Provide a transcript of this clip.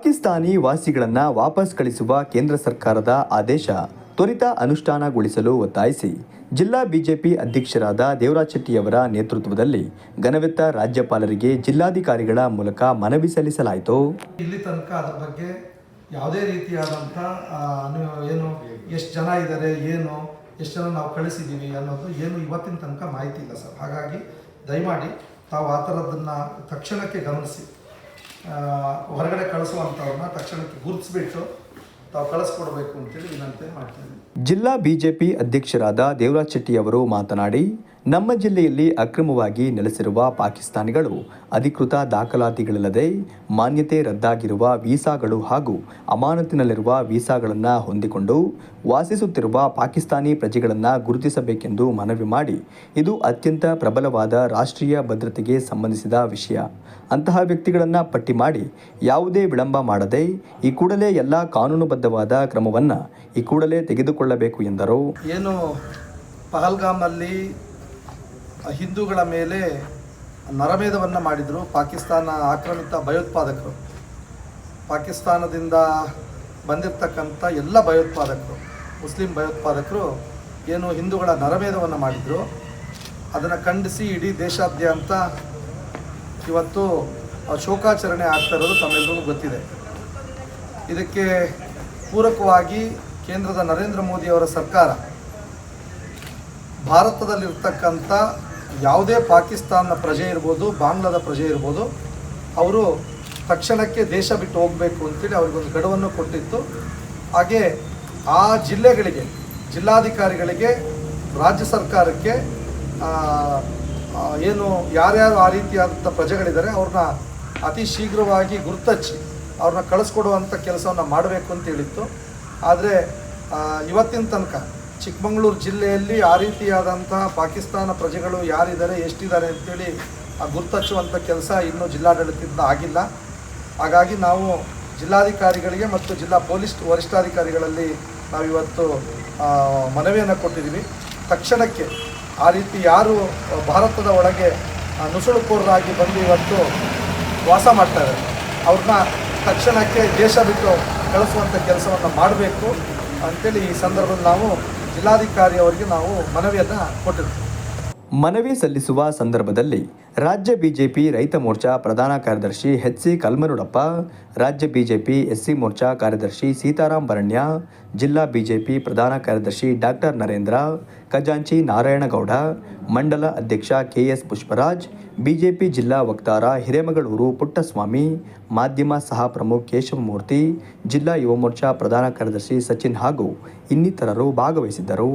ಪಾಕಿಸ್ತಾನಿ ವಾಸಿಗಳನ್ನ ವಾಪಸ್ ಕಳಿಸುವ ಕೇಂದ್ರ ಸರ್ಕಾರದ ಆದೇಶ ತ್ವರಿತ ಅನುಷ್ಠಾನಗೊಳಿಸಲು ಒತ್ತಾಯಿಸಿ. ಜಿಲ್ಲಾ ಬಿಜೆಪಿ ಅಧ್ಯಕ್ಷರಾದ ದೇವರಾಜ್ ಶೆಟ್ಟಿಯವರ ನೇತೃತ್ವದಲ್ಲಿ ಘನವೆತ್ತ ರಾಜ್ಯಪಾಲರಿಗೆ ಜಿಲ್ಲಾಧಿಕಾರಿಗಳ ಮೂಲಕ ಮನವಿ ಸಲ್ಲಿಸಲಾಯಿತು. ಇಲ್ಲಿ ತನಕ ಅದರ ಬಗ್ಗೆ ಯಾವುದೇ ರೀತಿಯಾದಂಥ ಏನು, ಎಷ್ಟು ಜನ ಇದ್ದಾರೆ ಏನು, ಎಷ್ಟು ಜನ ನಾವು ಕಳಿಸಿದ್ದೀವಿ ಅನ್ನೋದು ಏನು ಇವತ್ತಿನ ತನಕ ಮಾಹಿತಿ ಇಲ್ಲ ಸರ್. ಹಾಗಾಗಿ ದಯಮಾಡಿ ತಾವು ಆ ಥರದ್ದನ್ನು ತಕ್ಷಣಕ್ಕೆ ಗಮನಿಸಿ. ಹೊರಗಡೆ ಕಳಿಸುವಂಥವ್ರನ್ನ ತಕ್ಷಣಕ್ಕೆ ಗುರುತಿಸ್ಬಿಟ್ಟು ತಾವು ಕಳಿಸ್ಕೊಡ್ಬೇಕು ಅಂತೇಳಿ ವಿನಂತಿ ಮಾಡ್ತೀನಿ ಜಿಲ್ಲಾ ಬಿಜೆಪಿ ಅಧ್ಯಕ್ಷರಾದ ದೇವರಾಜ್ ಶೆಟ್ಟಿ ಅವರು ಮಾತನಾಡಿ ನಮ್ಮ ಜಿಲ್ಲೆಯಲ್ಲಿ ಅಕ್ರಮವಾಗಿ ನೆಲೆಸಿರುವ ಪಾಕಿಸ್ತಾನಿಗಳು ಅಧಿಕೃತ ದಾಖಲಾತಿಗಳಿಲ್ಲದೆ ಮಾನ್ಯತೆ ರದ್ದಾಗಿರುವ ವೀಸಾಗಳು ಹಾಗೂ ಅಮಾನತಿನಲ್ಲಿರುವ ವೀಸಾಗಳನ್ನು ಹೊಂದಿಕೊಂಡು ವಾಸಿಸುತ್ತಿರುವ ಪಾಕಿಸ್ತಾನಿ ಪ್ರಜೆಗಳನ್ನು ಗುರುತಿಸಬೇಕೆಂದು ಮನವಿ ಮಾಡಿ ಇದು ಅತ್ಯಂತ ಪ್ರಬಲವಾದ ರಾಷ್ಟ್ರೀಯ ಭದ್ರತೆಗೆ ಸಂಬಂಧಿಸಿದ ವಿಷಯ. ಅಂತಹ ವ್ಯಕ್ತಿಗಳನ್ನು ಪಟ್ಟಿ ಮಾಡಿ ಯಾವುದೇ ವಿಳಂಬ ಮಾಡದೆ ಈ ಕೂಡಲೇ ಎಲ್ಲ ಕಾನೂನುಬದ್ಧವಾದ ಕ್ರಮವನ್ನು ಈ ಕೂಡಲೇ ತೆಗೆದುಕೊಳ್ಳಬೇಕು ಎಂದರು. ಏನು ಪಹಲ್ಗಾಮ್ನಲ್ಲಿ ಹಿಂದೂಗಳ ಮೇಲೆ ನರಮೇಧವನ್ನು ಮಾಡಿದರು. ಪಾಕಿಸ್ತಾನ ಆಕ್ರಮಿತ ಭಯೋತ್ಪಾದಕರು. ಪಾಕಿಸ್ತಾನದಿಂದ ಬಂದಿರತಕ್ಕಂಥ ಎಲ್ಲ ಭಯೋತ್ಪಾದಕರು, ಮುಸ್ಲಿಂ ಭಯೋತ್ಪಾದಕರು ಏನು ಹಿಂದೂಗಳ ನರಮೇಧವನ್ನು ಮಾಡಿದರು. ಅದನ್ನು ಖಂಡಿಸಿ ಇಡೀ ದೇಶಾದ್ಯಂತ ಇವತ್ತು ಶೋಕಾಚರಣೆ ಆಗ್ತಾ ಇರೋದು ತಮ್ಮೆಲ್ಲರಿಗೂ ಗೊತ್ತಿದೆ. ಇದಕ್ಕೆ ಪೂರಕವಾಗಿ ಕೇಂದ್ರದ ನರೇಂದ್ರ ಮೋದಿಯವರ ಸರ್ಕಾರ, ಭಾರತದಲ್ಲಿರ್ತಕ್ಕಂಥ ಯಾವುದೇ ಪಾಕಿಸ್ತಾನದ ಪ್ರಜೆ ಇರ್ಬೋದು, ಬಾಂಗ್ಲಾದ ಪ್ರಜೆ ಇರ್ಬೋದು, ಅವರು ತಕ್ಷಣಕ್ಕೆ ದೇಶ ಬಿಟ್ಟು ಹೋಗಬೇಕು ಅಂತೇಳಿ ಅವ್ರಿಗೊಂದು ಗಡುವನ್ನು ಕೊಟ್ಟಿತ್ತು. ಹಾಗೆ ಆ ಜಿಲ್ಲೆಗಳಿಗೆ, ಜಿಲ್ಲಾಧಿಕಾರಿಗಳಿಗೆ, ರಾಜ್ಯ ಸರ್ಕಾರಕ್ಕೆ ಏನು ಯಾರ್ಯಾರು ಆ ರೀತಿಯಾದಂಥ ಪ್ರಜೆಗಳಿದ್ದಾರೆ, ಅವ್ರನ್ನ ಅತಿ ಶೀಘ್ರವಾಗಿ ಗುರುತಚ್ಚಿ ಅವ್ರನ್ನ ಕಳಿಸ್ಕೊಡುವಂಥ ಕೆಲಸವನ್ನು ಮಾಡಬೇಕು ಅಂತ ಹೇಳಿತ್ತು. ಆದರೆ ಇವತ್ತಿನ ತನಕ ಚಿಕ್ಕಮಗಳೂರು ಜಿಲ್ಲೆಯಲ್ಲಿ ಆ ರೀತಿಯಾದಂತಹ ಪಾಕಿಸ್ತಾನ ಪ್ರಜೆಗಳು ಯಾರಿದ್ದಾರೆ, ಎಷ್ಟಿದ್ದಾರೆ ಅಂತೇಳಿ ಆ ಗುರ್ತಚ್ಚುವಂಥ ಕೆಲಸ ಇನ್ನೂ ಜಿಲ್ಲಾಡಳಿತದಿಂದ ಆಗಿಲ್ಲ. ಹಾಗಾಗಿ ನಾವು ಜಿಲ್ಲಾಧಿಕಾರಿಗಳಿಗೆ ಮತ್ತು ಜಿಲ್ಲಾ ಪೊಲೀಸ್ ವರಿಷ್ಠಾಧಿಕಾರಿಗಳಲ್ಲಿ ನಾವಿವತ್ತು ಮನವಿಯನ್ನು ಕೊಟ್ಟಿದ್ದೀವಿ. ತಕ್ಷಣಕ್ಕೆ ಆ ರೀತಿ ಯಾರು ಭಾರತದ ಒಳಗೆ ನುಸುಳುಕೋರರಾಗಿ ಬಂದು ಇವತ್ತು ವಾಸ ಮಾಡ್ತಾರೆ ಅವ್ರನ್ನ ತಕ್ಷಣಕ್ಕೆ ದೇಶ ಬಿಟ್ಟು ಕಳಿಸುವಂಥ ಕೆಲಸವನ್ನು ಮಾಡಬೇಕು ಅಂತೇಳಿ ಈ ಸಂದರ್ಭದಲ್ಲಿ ನಾವು ಜಿಲ್ಲಾಧಿಕಾರಿ ಅವರಿಗೆ ನಾವು ಮನವಿಯನ್ನು ಕೊಟ್ಟಿರ್ತೀವಿ ಮನವಿ ಸಲ್ಲಿಸುವ ಸಂದರ್ಭದಲ್ಲಿ ರಾಜ್ಯ ಬಿಜೆಪಿ ರೈತ ಮೋರ್ಚಾ ಪ್ರಧಾನ ಕಾರ್ಯದರ್ಶಿ ಎಚ್ ಸಿ ಕಲ್ಮರುಡಪ್ಪ ರಾಜ್ಯ ಬಿಜೆಪಿ ಎಸ್ಸಿ ಮೋರ್ಚಾ ಕಾರ್ಯದರ್ಶಿ ಸೀತಾರಾಮ್ ಬರಣ್ಯ ಜಿಲ್ಲಾ ಬಿಜೆಪಿ ಪ್ರಧಾನ ಕಾರ್ಯದರ್ಶಿ ಡಾಕ್ಟರ್ ನರೇಂದ್ರ, ಖಜಾಂಚಿ ನಾರಾಯಣಗೌಡ, ಮಂಡಲ ಅಧ್ಯಕ್ಷ ಕೆಎಸ್ ಪುಷ್ಪರಾಜ್, ಬಿಜೆಪಿ ಜಿಲ್ಲಾ ವಕ್ತಾರ ಹಿರೇಮಗಳೂರು ಪುಟ್ಟಸ್ವಾಮಿ, ಮಾಧ್ಯಮ ಸಹ ಪ್ರಮುಖ ಕೇಶವಮೂರ್ತಿ, ಜಿಲ್ಲಾ ಯುವ ಮೋರ್ಚಾ ಪ್ರಧಾನ ಕಾರ್ಯದರ್ಶಿ ಸಚಿನ್ ಹಾಗೂ ಇನ್ನಿತರರು ಭಾಗವಹಿಸಿದ್ದರು.